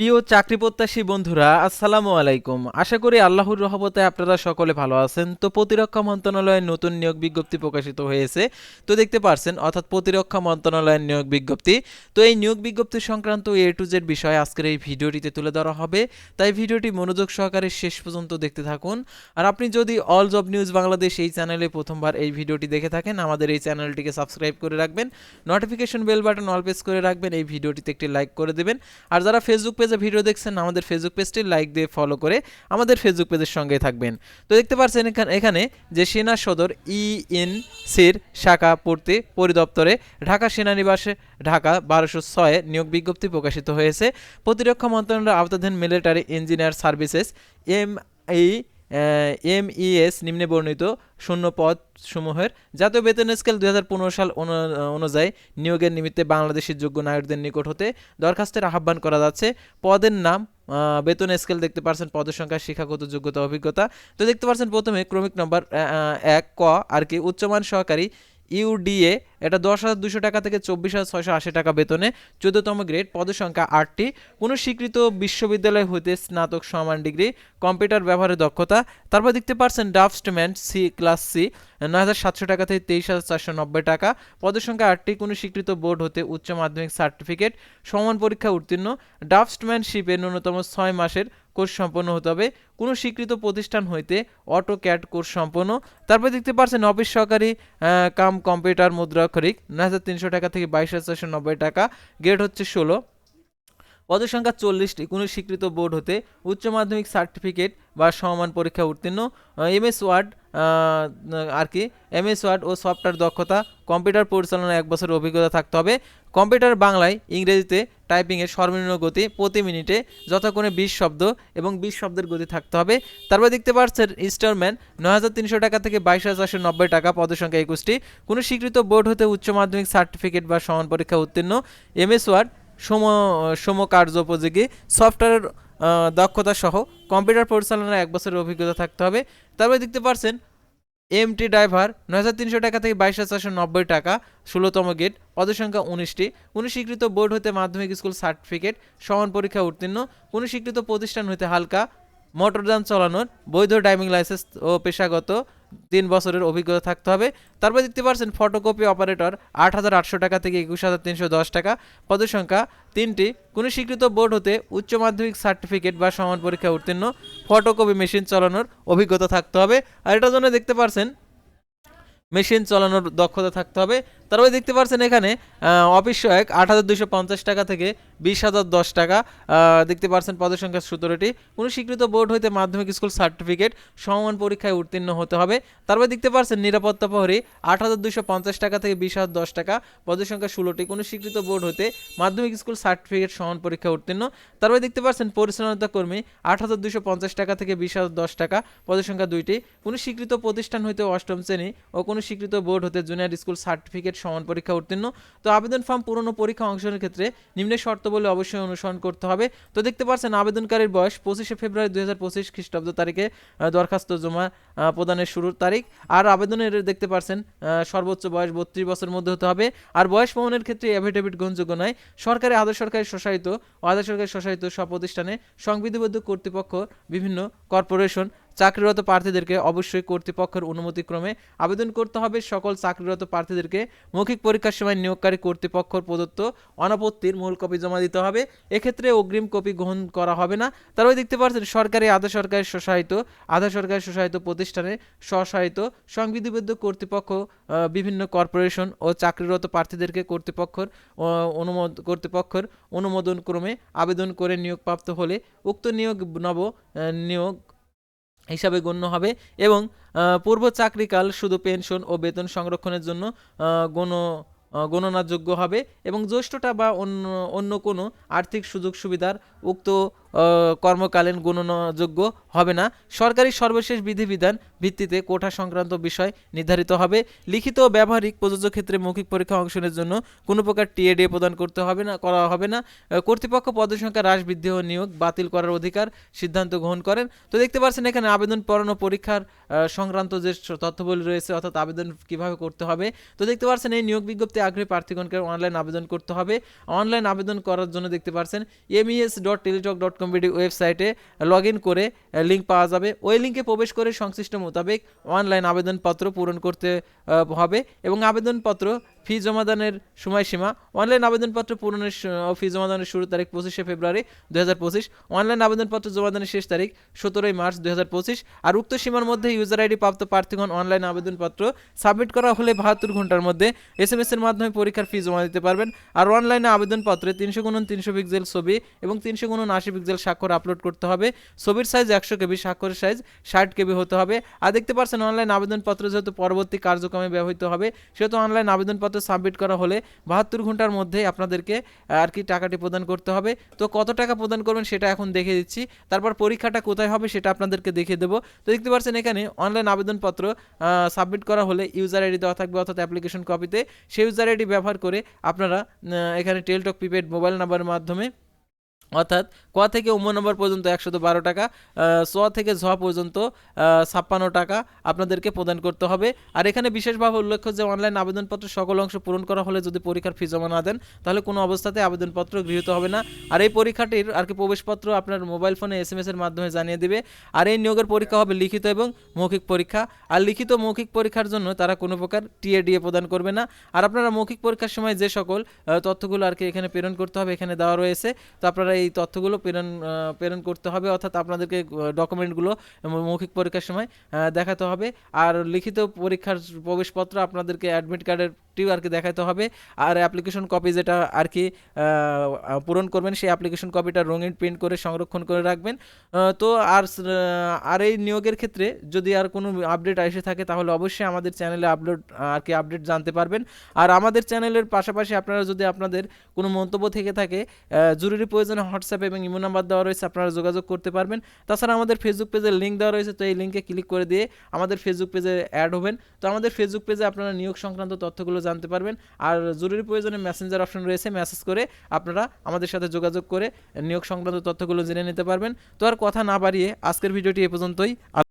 প্রিয় চাকরি প্রত্যাশী বন্ধুরা, আসসালামু আলাইকুম। আশা করি আল্লাহর রহমতে আপনারা সকলে ভালো আছেন। তো প্রতিরক্ষা মন্ত্রণালয়ের নতুন নিয়োগ বিজ্ঞপ্তি প্রকাশিত হয়েছে। তো দেখতে পারছেন, অর্থাৎ প্রতিরক্ষা মন্ত্রণালয়ের নিয়োগ বিজ্ঞপ্তি। তো এই নিয়োগ বিজ্ঞপ্তি সংক্রান্ত এ টু জেড বিষয় আজকের এই ভিডিওটিতে তুলে ধরা হবে। তাই ভিডিওটি মনোযোগ সহকারে শেষ পর্যন্ত দেখতে থাকুন। আর আপনি যদি অল জব নিউজ বাংলাদেশ এই চ্যানেলে প্রথমবার এই ভিডিওটি দেখে থাকেন, আমাদের এই চ্যানেলটিকে সাবস্ক্রাইব করে রাখবেন। Notification bell button all press করে রাখবেন। এই ভিডিওটিতে একটি লাইক করে দেবেন। আর যারা ফেসবুক পেজে ভিডিও দেখছেন, আমাদের ফেসবুক পেজটি লাইক দিয়ে ফলো করে আমাদের ফেসবুক পেজের সঙ্গে থাকবেন। তো দেখতে পাচ্ছেন এখানে এখানে যে সেনা সদর ইএনসির শাখা পূর্তি পরিদপ্তরে ঢাকা সেনানিবাসে ঢাকা বারোশো ছয়ে নিয়োগ বিজ্ঞপ্তি প্রকাশিত হয়েছে। প্রতিরক্ষা মন্ত্রণালয়ের আওতাধীন মিলিটারি ইঞ্জিনিয়ার সার্ভিসেস এম এই এমইএস নিম্নে বর্ণিত শূন্য পদ সমূহের জাতীয় বেতন স্কেল দু হাজার পনেরো সাল অনু- অনুযায়ী নিয়োগের নিমিত্তে বাংলাদেশের যোগ্য নাগরিকদের নিকট হতে দরখাস্তের আহ্বান করা যাচ্ছে। পদের নাম বেতন স্কেল দেখতে পাচ্ছেন পদের সংখ্যা, শিক্ষাগত যোগ্যতা, অভিজ্ঞতা। তো দেখতে পাচ্ছেন প্রথমে ক্রমিক নম্বর এক, ক, আর কি উচ্চমান সহকারী ইউডিএ এটা দশ হাজার দুশো টাকা থেকে চব্বিশ হাজার ছয়শো আশি টাকা বেতনে। চোদ্দতম গ্রেড, পদের সংখ্যা আটটি। কোনো স্বীকৃত বিশ্ববিদ্যালয় হইতে স্নাতক সমান ডিগ্রি, কম্পিউটার ব্যবহারের দক্ষতা। তারপর দেখতে পারছেন ড্রাফটম্যান সি, ক্লাস সি, নয় হাজার সাতশো টাকা থেকে তেইশ হাজার চারশো নব্বই টাকা। পদের সংখ্যা আটটি, কোনো স্বীকৃত বোর্ড হতে উচ্চ মাধ্যমিক সার্টিফিকেট। সমান পরীক্ষা উত্তীর্ণ। ড্রাফটম্যানশিপে ন্যূনতম ছয় মাসের কোর্স সম্পন্ন হতে হবে। কোনো স্বীকৃত প্রতিষ্ঠান হইতে অটো ক্যাট কোর্স সম্পন্ন। তারপর দেখতে পাচ্ছেন অফিস সহকারী কাম কম্পিউটার মুদ্রাক্ষরিক নয় হাজার তিনশো টাকা থেকে বাইশ হাজার চারশো নব্বই টাকা। গ্রেড হচ্ছে ষোলো। পদের সংখ্যা চল্লিশটি। কোনো স্বীকৃত বোর্ড হতে উচ্চ মাধ্যমিক সার্টিফিকেট বা সমমান পরীক্ষা উত্তীর্ণ। এমএস ওয়ার্ড আর কি এম এস ওয়ার্ড ও সফটওয়্যার দক্ষতা, কম্পিউটার পরিচালনায় এক বছরের অভিজ্ঞতা থাকতে হবে। কম্পিউটার বাংলায় ইংরেজিতে টাইপিংয়ের সর্বনিম্ন গতি প্রতি মিনিটে, যথাক্রমে বিশ শব্দ এবং বিশ শব্দের গতি থাকতে হবে। তারপর দেখতে পাচ্ছেন ইনস্টলমেন্ট, নয় হাজার তিনশো টাকা থেকে বাইশ হাজার চারশো নব্বই টাকা পদের সংখ্যা একুশটি। কোনো স্বীকৃত বোর্ড হতে উচ্চ মাধ্যমিক সার্টিফিকেট বা সমান পরীক্ষা উত্তীর্ণ। এমএস ওয়ার্ড সম সমকার্যোপযোগী সফটওয়্যার দক্ষতা সহ কম্পিউটার পরিচালনার এক বছরের অভিজ্ঞতা থাকতে হবে। তারপরে দেখতে পারছেন এমটি ড্রাইভার নয় হাজার তিনশো টাকা থেকে বাইশ হাজার চারশো নব্বই টাকা, ষোলোতম গেট পদের সংখ্যা উনিশটি। কোনো স্বীকৃত বোর্ড হতে মাধ্যমিক স্কুল সার্টিফিকেট, সমান পরীক্ষা উত্তীর্ণ। কোনো স্বীকৃত প্রতিষ্ঠান হতে হালকা মোটরযান চালানোর, বৈধ ড্রাইভিং লাইসেন্স ও পেশাগত। তিন বছরের অভিজ্ঞতা থাকতে হবে। তারপর দেখতে পাচ্ছেন ফটোকপি অপারেটর আট হাজার আটশো টাকা থেকে একুশ হাজার তিনশো দশ টাকা। পদের সংখ্যা তিনটি। কোনো স্বীকৃত বোর্ড হতে উচ্চ মাধ্যমিক সার্টিফিকেট বা সমান পরীক্ষা উত্তীর্ণ। ফটোকপি মেশিন চালানোর অভিজ্ঞতা থাকতে হবে। আর এটার জন্য দেখতে পারছেন মেশিন চালানোর দক্ষতা থাকতে হবে। তারপরে দেখতে পাচ্ছেন এখানে অফিস সহায়ক আট হাজার দুশো পঞ্চাশ টাকা থেকে বিশ হাজার দশ টাকা দেখতে পাচ্ছেন পদের সংখ্যা সতেরোটি। কোনো স্বীকৃত বোর্ড হইতে মাধ্যমিক স্কুল সার্টিফিকেট সমমান পরীক্ষায় উত্তীর্ণ হতে হবে। তারপরে দেখতে পাচ্ছেন নিরাপত্তা প্রহরী আট হাজার দুশো পঞ্চাশ টাকা থেকে বিশ হাজার দশ টাকা পদের সংখ্যা ষোলোটি। কোনো স্বীকৃত বোর্ড হতে মাধ্যমিক স্কুল সার্টিফিকেট সমান পরীক্ষা উত্তীর্ণ। তারপরে দেখতে পাচ্ছেন পরিচালনা কর্মী আট হাজার দুশো পঞ্চাশ টাকা থেকে বিশ হাজার দশ টাকা পদের সংখ্যা দুইটি। কোনো স্বীকৃত প্রতিষ্ঠান হইতে অষ্টম শ্রেণি ও কোনো স্বীকৃত বোর্ড হতে জুনিয়র স্কুল সার্টিফিকেট সমান পরীক্ষা উত্তীর্ণ। তো আবেদন ফর্ম পুরনো পরীক্ষা অংশের ক্ষেত্রে নিম্নের শর্তাবলী অবশ্যই অনুসরণ করতে হবে। তো দেখতে পাচ্ছেন, আবেদনকারীর বয়স পঁচিশে ফেব্রুয়ারি দুই হাজার পঁচিশ খ্রিস্টাব্দ তারিখে দরখাস্ত জমা প্রদানের শুরুর তারিখ। আর আবেদনের দেখতে পাচ্ছেন সর্বোচ্চ বয়স বত্রিশ বছরের মধ্যে হতে হবে। আর বয়স প্রমাণের ক্ষেত্রে অ্যাফিডেভিট গ্রহণযোগ্য নয়। সরকারি আধা সরকারি ও আধা সরকারি স্বশাসিত সব প্রতিষ্ঠানে সংবিধিবদ্ধ কর্তৃপক্ষ বিভিন্ন কর্পোরেশন চাকরিরত প্রার্থীদেরকে অবশ্যই কর্তৃপক্ষের অনুমতিক্রমে আবেদন করতে হবে। সকল চাকরিরত প্রার্থীদেরকে মৌখিক পরীক্ষার সময় নিয়োগকারী কর্তৃপক্ষ প্রদত্ত অনাপত্তির মূল কপি জমা দিতে হবে। এক্ষেত্রে অগ্রিম কপি গ্রহণ করা হবে না। তারপরে দেখতে পাচ্ছেন, সরকারি আধা সরকারি স্বশাসিত আধা সরকারি স্বশাসিত প্রতিষ্ঠানে স্বশাসিত সংবিধিবদ্ধ কর্তৃপক্ষ বিভিন্ন কর্পোরেশন ও চাকরিরত প্রার্থীদেরকে কর্তৃপক্ষের অনুমোদ, কর্তৃপক্ষের অনুমোদন ক্রমে আবেদন করে নিয়োগপ্রাপ্ত হলে উক্ত নিয়োগ নব নিয়োগ হিসাবে গণ্য হবে এবং পূর্ব চাকরিকাল শুধু পেনশন ও বেতন সংরক্ষণের জন্য গণ গণনাযোগ্য হবে এবং জ্যৈষ্ঠটা বা অন্য অন্য কোনো আর্থিক সুযোগ সুবিধার উক্ত কর্মকালীন গণনাযোগ্য হবে না। সরকারি সর্বশেষ বিধিবিধান ভিত্তিতে কোটা সংক্রান্ত বিষয় নির্ধারিত হবে। লিখিত ব্যবহারিক প্রযোজ্য ক্ষেত্রে মৌখিক পরীক্ষা অংশনের জন্য কোনো প্রকার টিএডি প্রদান করতে হবে না, করা হবে না। কর্তৃপক্ষ পদের সংখ্যা হ্রাস, বৃদ্ধি ও নিয়োগ বাতিল করার অধিকার সিদ্ধান্ত গ্রহণ করেন। তো দেখতে পাচ্ছেন এখানে আবেদন পড়ানো পরীক্ষার সংক্রান্ত যে তথ্যবলী রয়েছে, অর্থাৎ আবেদন কীভাবে করতে হবে। তো দেখতে পাচ্ছেন এই নিয়োগ বিজ্ঞপ্তি আগ্রহী প্রার্থীগণকে অনলাইন আবেদন করতে হবে। অনলাইন আবেদন করার জন্য দেখতে পাচ্ছেন M E S dot Teletalk dot com ওয়েবসাইটে লগ ইন করে লিঙ্ক পাওয়া যাবে। ওই লিঙ্কে প্রবেশ করে সংশ্লিষ্ট মোতাবেক অনলাইন আবেদনপত্র পূরণ করতে হবে এবং আবেদনপত্র ফি জমাদানের সময়সীমা। অনলাইন আবেদনপত্র পূরণের ফি জমাদানের শুরু তারিখ পঁচিশে ফেব্রুয়ারি দু হাজার পঁচিশ। অনলাইন আবেদনপত্র জমাদানের শেষ তারিখ সতেরোই মার্চ দু হাজার পঁচিশ। আর উক্ত সীমার মধ্যে ইউজার আইডি প্রাপ্ত প্রার্থীগণ অনলাইন আবেদনপত্র সাবমিট করা হলে বাহাত্তর ঘণ্টার মধ্যে এস এম এর মাধ্যমে পরীক্ষার ফি জমা দিতে পারবেন। আর অনলাইনে আবেদনপত্রে তিনশো গুণন তিনশো পিক্সেল ছবি এবং তিনশো গুণন আশি পিক্সেল স্বাক্ষর আপলোড করতে হবে। ছবির সাইজ একশো কেবি, স্বাক্ষরের সাইজ ষাট কেবি হতে হবে। আর দেখতে পাচ্ছেন, অনলাইন আবেদনপত্র যেহেতু পরবর্তী কার্যক্রমে ব্যবহৃত হবে, সেহেতু অনলাইন আবেদনপত্র সাবমিট করা হলে বাহাত্তর ঘণ্টার মধ্যে আপনাদেরকে আর কি টাকাটি প্রদান করতে হবে। তো কত টাকা প্রদান করবেন সেটা এখন দেখে দিচ্ছি। তারপর পরীক্ষাটা কোথায় হবে সেটা আপনাদেরকে দেখিয়ে দেবো। তো দেখতে পাচ্ছেন এখানে অনলাইন আবেদনপত্র সাবমিট করা হলে ইউজার আইডি দেওয়া থাকবে অর্থাৎ অ্যাপ্লিকেশন কপিতে সেই ইউজার আইডি ব্যবহার করে আপনারা এখানে টেলটক প্রিপেড মোবাইল নাম্বারের মাধ্যমে অর্থাৎ ক থেকে উম নম্বর পর্যন্ত একশত বারো টাকা স থেকে ঝ পর্যন্ত ছাপ্পান্ন টাকা আপনাদেরকে প্রদান করতে হবে। আর এখানে বিশেষভাবে উল্লেখ্য যে অনলাইন আবেদনপত্র সকল অংশ পূরণ করা হলে যদি পরীক্ষার ফি জমা না দেন, তাহলে কোনো অবস্থাতে আবেদনপত্র গৃহীত হবে না। আর এই পরীক্ষাটির আর কি প্রবেশপত্র আপনার মোবাইল ফোনে এস এম এর মাধ্যমে জানিয়ে দেবে। আর এই নিয়োগের পরীক্ষা হবে লিখিত এবং মৌখিক পরীক্ষা। আর লিখিত মৌখিক পরীক্ষার জন্য তারা কোনো প্রকার টিএডিএ প্রদান করবে না। আর আপনারা মৌখিক পরীক্ষার সময় যে সকল তথ্যগুলো আর কি এখানে প্রেরণ করতে হবে, এখানে দেওয়া রয়েছে। তো আপনারা এই তথ্যগুলো প্রেরণ প্রেরণ করতে হবে, অর্থাৎ আপনাদেরকে ডকুমেন্টগুলো মৌখিক পরীক্ষার সময় দেখাতে হবে। আর লিখিত পরীক্ষার প্রবেশপত্র আপনাদেরকে অ্যাডমিট কার্ডের টিও আর কি দেখাতে হবে। আর অ্যাপ্লিকেশন কপি যেটা আর কি পূরণ করবেন, সেই অ্যাপ্লিকেশন কপিটা রঙিন প্রিন্ট করে সংরক্ষণ করে রাখবেন। তো আর আর এই নিয়োগের ক্ষেত্রে যদি আর কোনো আপডেট এসে থাকে, তাহলে অবশ্যই আমাদের চ্যানেলে আপলোড আর কি আপডেট জানতে পারবেন। আর আমাদের চ্যানেলের পাশাপাশি আপনারা যদি আপনাদের কোনো মন্তব্য থেকে থাকে জরুরি প্রয়োজনে হোয়াটসঅ্যাপ এবং ইমো নাম্বার দেওয়া রয়েছে, আপনারা যোগাযোগ করতে পারবেন। তাছাড়া আমাদের ফেসবুক পেজের লিঙ্ক দেওয়া রয়েছে, তো এই লিঙ্কে ক্লিক করে দিয়ে আমাদের ফেসবুক পেজে অ্যাড হবেন। তো আমাদের ফেসবুক পেজে আপনারা নিয়োগ সংক্রান্ত তথ্যগুলো জানতে পারবেন। আর জরুরি প্রয়োজনে মেসেঞ্জার অপশন রয়েছে মেসেজ করে আপনারা আমাদের সাথে যোগাযোগ করে নিয়োগ সংক্রান্ত তথ্যগুলো জেনে নিতে পারবেন। তো আর কথা না বাড়িয়ে আজকের ভিডিওটি এ পর্যন্তই।